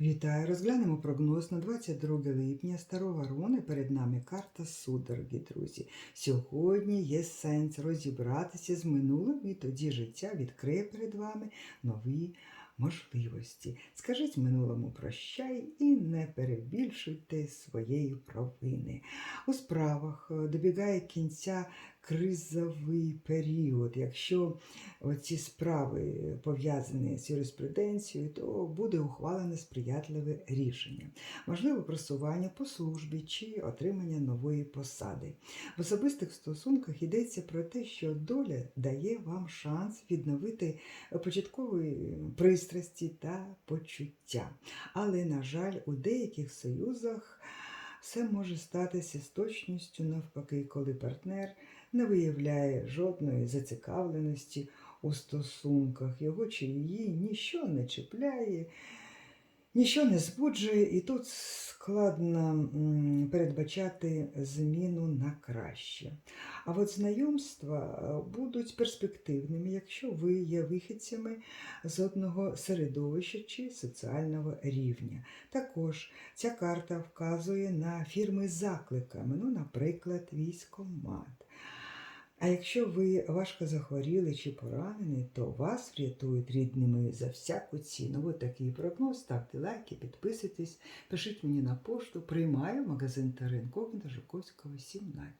Вітаю! Розглянемо прогноз на 22 липня Старого Рони. Перед нами карта судороги, друзі. Сьогодні є сенс розібратися з минулим, і тоді життя відкриє перед вами нові можливості. Скажіть минулому прощай і не перебільшуйте своєї провини. У справах е, добігає кінця кризовий період. Якщо ці справи пов'язані з юриспруденцією, то буде ухвалене сприятливе рішення. Можливо, просування по службі чи отримання нової посади. В особистих стосунках йдеться про те, що доля дає вам шанс відновити початкові пристрасті та почуття. Але, на жаль, у деяких союзах все може статися з точністю навпаки, коли партнер не виявляє жодної зацікавленості у стосунках, його чи її ніщо не чіпляє, ніщо не збуджує, і тут складно передбачати зміну на краще. А от знайомства е, будуть перспективними, якщо ви є вихідцями з одного середовища чи соціального рівня. Також ця карта вказує на фірми з закликами, ну, наприклад, військомат. А якщо ви важко захворіли чи поранені, то вас врятують рідними за всяку ціну. Ось такий прогноз. Ставте лайки, підписуйтесь, пишіть мені на пошту. Приймаю магазин Тарин Когніта Жуковського, 17.